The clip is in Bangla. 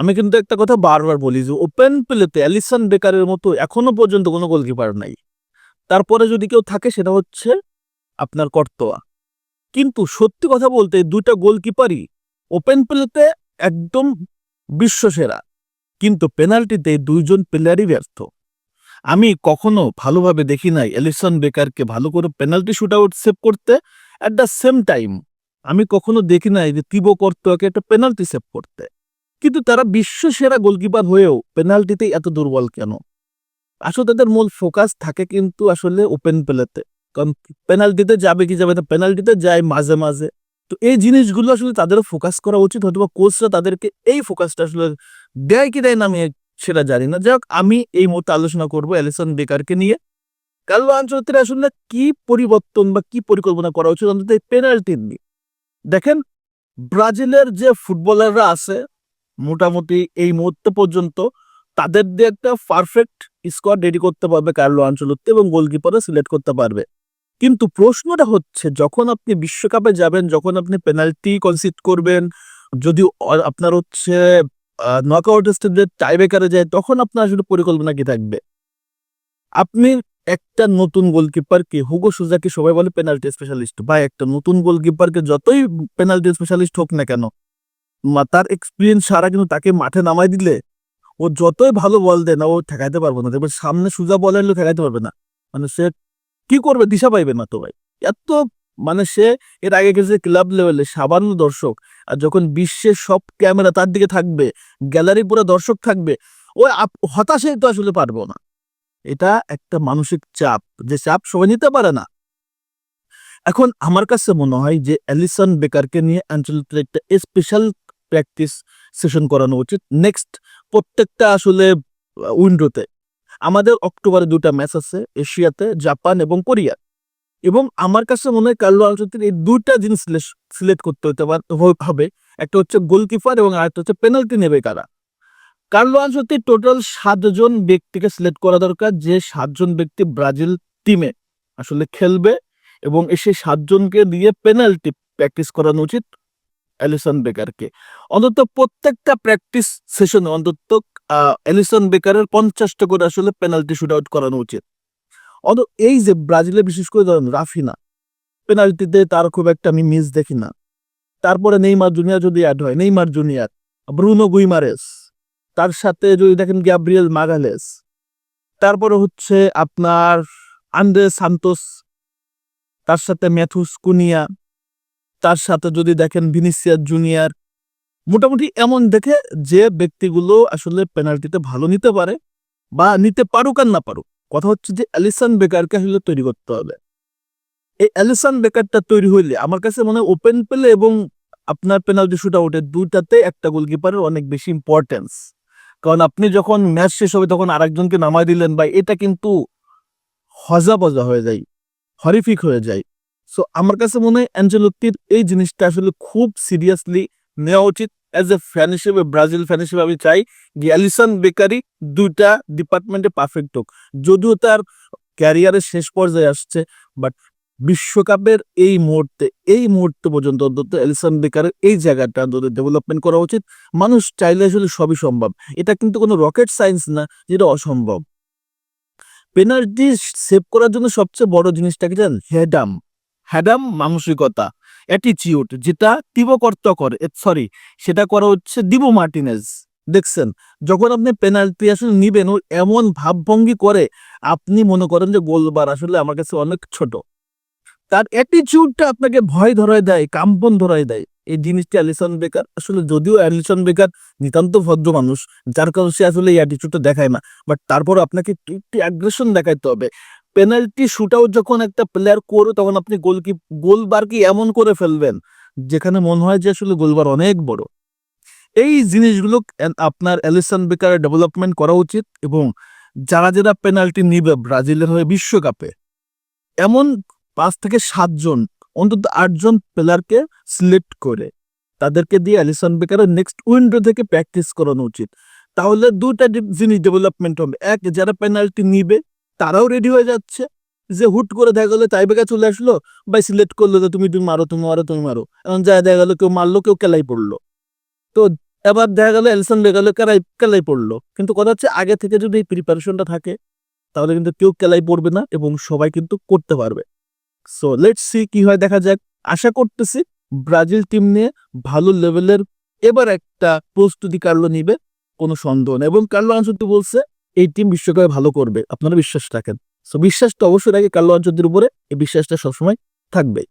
আমি কিন্তু একটা কথা বারবার বলি যে ওপেন প্লেতে অ্যালিসন বেকারের মতো এখনও পর্যন্ত কোনো গোলকিপার নাই। তারপরে যদি কেউ থাকে সেটা হচ্ছে আপনার কর্তোয়া। কিন্তু সত্যি কথা বলতে দুইটা গোলকিপারই ওপেন প্লেতে একদম বিশ্বসেরা, কিন্তু পেনাল্টিতে দুইজন প্লেয়ারই ব্যর্থ। আমি কখনো ভালোভাবে দেখি নাই এলিসন বেকারকে ভালো করে পেনাল্টি শুট আউট সেভ করতে। অ্যাট দ্য সেম টাইম আমি কখনো দেখি নাই যে তিবো কর্তোয়াকে একটা পেনাল্টি সেভ করতে। কিন্তু তারা বিশ্ব সেরা গোলকিপার হয়েও পেনাল্টিতে এত দুর্বল কেন? আসলে তাদের মূল ফোকাস থাকে কিন্তু আসলে ওপেন প্লেতে। কারণ পেনাল্টিতে যাবে কি যাবে না, পেনাল্টিতে যায় মাঝে মাঝে। তো এই জিনিসগুলো আসলে তাদেরও ফোকাস করা উচিত হয়তো বা কোচরা তাদেরকে এই ফোকাসটা আসলে দেয় কি দেয় না আমি সেটা জানি না। যাই আমি এই মুহূর্তে আলোচনা করব অ্যালিসন বেকারকে নিয়ে। কালো আঞ্চলিক আসলে কি পরিবর্তন বা কি পরিকল্পনা করা উচিত অন্তত এই পেনাল্টি নিয়ে? দেখেন, ব্রাজিলের যে ফুটবলাররা আছে মোটামুটি এই মুহূর্তে পর্যন্ত তাদের দিয়ে একটা পারফেক্ট স্কোয়াড রেডি করতে পারবে কার্লো আঞ্চলত্তি এবং গোলকিপারও সিলেক্ট করতে পারবে। কিন্তু প্রশ্নটা হচ্ছে, যখন আপনি বিশ্বকাপে যাবেন, যখন আপনি পেনাল্টি কনসিড করবেন, যদি আপনার হচ্ছে নকআউট স্টেজে টাইব্রেকারে যায়, তখন আপনার আসলে পরিকল্পনা কি থাকবে? আপনি একটা নতুন গোলকিপারকে হুগো সুজাকে সবাই বলে পেনাল্টি স্পেশালিস্ট বা একটা নতুন গোলকিপারকে যতই পেনাল্টি স্পেশালিস্ট হোক না কেন তার এক্সপিরিয়েন্স সারা কিন্তু তাকে মাঠে নামাই দিলে ও যতই ভালো বল দেয় না, ও ঠেকাইতে পারব না। দেখবে সামনে সুজা বল এলে ঠেকাইতে পারবে না। মানে সে কি করবে? দিশা পাইবে না তো ভাই। এত মানে সে এর আগে গেছে ক্লাব লেভেলে, সাবান্ন দর্শক। আর যখন বিশ্বের সব ক্যামেরা তার দিকে থাকবে, গ্যালারি পুরো দর্শক থাকবে, ও হতাশাই তো আসলে পারব না। এটা একটা মানসিক চাপ, যে চাপ সবাই নিতে পারে না। এখন আমার কাছে মনে হয় যে অ্যালিসন বেকারকে নিয়ে আঞ্চলিক একটা স্পেশাল প্র্যাকটিস সেশন করানো উচিত। নেক্সট প্রত্যেকটা আসলে উইন্ডোতে আমাদের অক্টোবরে দুটা ম্যাচ আছে, এশিয়াতে, জাপান এবং কোরিয়া। এবং আমার কাছে মনে হয় কার্লো আনচলতির এই দুইটা জিনিস সিলেক্ট করতে হতে হবে। একটা হচ্ছে গোলকিপার এবং আরেকটা হচ্ছে পেনাল্টি নেবে কারা। কার্লো আনচলতি টোটাল সাতজন ব্যক্তিকে সিলেক্ট করা দরকার, যে সাতজন ব্যক্তি ব্রাজিল টিমে আসলে খেলবে এবং এসে সাতজনকে দিয়ে পেনাল্টি প্র্যাকটিস করানো উচিত। অ্যালিসন বেকারকে অন্তত প্রত্যেকটা প্র্যাকটিস সেশনে অন্তত অ্যালিসন বেকারের পঞ্চাশটা করে আসলে পেনাল্টি শুট আউট করানো উচিত। অত এই যে ব্রাজিলে বিশেষ করে ধরেন রাফিনা পেনাল্টিতে তার খুব একটা আমি মিস দেখি না। তারপরে নেইমার জুনিয়র যদি অ্যাড হয়, নেইমার জুনিয়র, ব্রুনো গুইমারেস, তার সাথে যদি দেখেন গ্যাব্রিয়েল মাগালেস, তারপরে হচ্ছে আপনার আন্দ্রে সান্তোস, তার সাথে ম্যাথুস কুনিয়া তার সাথে যদি দেখেন ভিনিসিয়াস জুনিয়র, মোটামুটি এমন দেখে যে ব্যক্তিগুলো আসলে পেনাল্টিতে ভালো নিতে পারে বা নিতে পারুক আর না পারুক। কথা হচ্ছে যে অ্যালিসন বেকারকে আসলে তৈরি করতে হবে। এই অ্যালিসন বেকারটা তৈরি হইলে আমার কাছে মনে ওপেন পেলে এবং আপনার পেনাল্টি শুট আউটের দুইটাতে একটা গোলকিপারের অনেক বেশি ইম্পর্টেন্স কারণ আপনি যখন ম্যাচ শেষ হবে তখন আরেকজনকে নামাই দিলেন বা এটা কিন্তু হজা বজা হয়ে যায়, হরিফিক হয়ে যায়। সো আমার কাছে মনে হয় অ্যাঞ্জেলোত্তির এই জিনিসটা আসলে খুব সিরিয়াসলি নেওয়া উচিত। অ্যাজ এ ফ্যান হিসেবে ব্রাজিল ফ্যান হিসেবে আমি চাই যে অ্যালিসন বেকারি দুইটা ডিপার্টমেন্টে পারফেক্ট হোক। যদিও তার ক্যারিয়ারের শেষ পর্যায়ে আসছে বাট বিশ্বকাপের এই মুহূর্তে এই মুহূর্তে পর্যন্ত অন্তত এলিসন বেকারের এই জায়গাটা অন্তত ডেভেলপমেন্ট করা উচিত। মানুষ চাইলে আসলে সবই সম্ভব। এটা কিন্তু কোনো রকেট সায়েন্স না, যেটা অসম্ভব। পেনাল্টি সেভ করার জন্য সবচেয়ে বড় জিনিসটা কি জানেন? হ্যাডাম হ্যাডাম মানসিকতা অ্যাটিচিউড যেটা তিবো কর্ত করে সরি সেটা করা হচ্ছে দিবো মার্টিনেজ। দেখছেন, যখন আপনি পেনাল্টি আসলে নিবেন, ও এমন ভাবভঙ্গি করে, আপনি মনে করেন যে গোলবার আসলে আমার কাছে অনেক ছোট। তার অ্যাটিচিউডটা আপনাকে ভয় ধরায় দেয়, কাম্পন ধরায় দেয়। এই জিনিসটি অ্যালিসন বেকার, আসলে যদিও অ্যালিসন বেকার, নিতান্ত ভদ্র মানুষ, যার কারণে সে আসলে এই অ্যাটিচিউডটা দেখায় না। বাট তারপর আপনাকে একটু অ্যাগ্রেশন দেখাইতে হবে। পেনাল্টি শুট আউট যখন একটা প্লেয়ার করবে তখন আপনি গোলকি গোলবার কি এমন করে ফেলবেন, যেখানে মনে হয় যে আসলে গোলবার অনেক বড়। এই জিনিসগুলো আপনার অ্যালিসন বেকার ডেভেলপমেন্ট করা উচিত এবং যারা যারা পেনাল্টি নিবে ব্রাজিলের হয়ে বিশ্বকাপে, এমন পাঁচ থেকে সাতজন অন্তত আটজন প্লেয়ারকে সিলেক্ট করে, তাদেরকে দিয়ে অ্যালিসন বেকারের নেক্সট উইন্ডো থেকে প্র্যাকটিস করানো উচিত। তাহলে দুটা জিনিস ডেভেলপমেন্ট হবে। এক, যারা পেনাল্টি নিবে তারাও রেডি হয়ে যাচ্ছে যে হুট করে দেখা গেলো তাই বেকা চলে আসলো বা সিলেক্ট করল যে তুমি তুমি মারো তুমি মারো তুমি মারো। এখন যা দেখা গেলো কেউ মারলো, কেউ কেলাই পড়ল। তো এবার দেখা গেলো এলসন বেগালে কেলাই কেলাই পড়ল। কিন্তু কথা হচ্ছে আগে থেকে যদি এই প্রিপারেশনটা থাকে, তাহলে কিন্তু কেউ কেলাই পড়বে না এবং সবাই কিন্তু করতে পারবে। সো লেটস সি কি হয় দেখা যাক। আশা করতেছি ব্রাজিল টিম নিয়ে ভালো লেভেলের এবার একটা প্রস্তুতি কার্লো নিবে, কোনো সন্দেহ নেই। এবং কার্লো আনসুতি বলছে এই টিম বিশ্বকাপে ভালো করবে, আপনারা বিশ্বাস রাখেন। সো তো অবশ্যই রাখে কার্লো আনসুতির উপরে, এই বিশ্বাসটা সবসময় থাকবে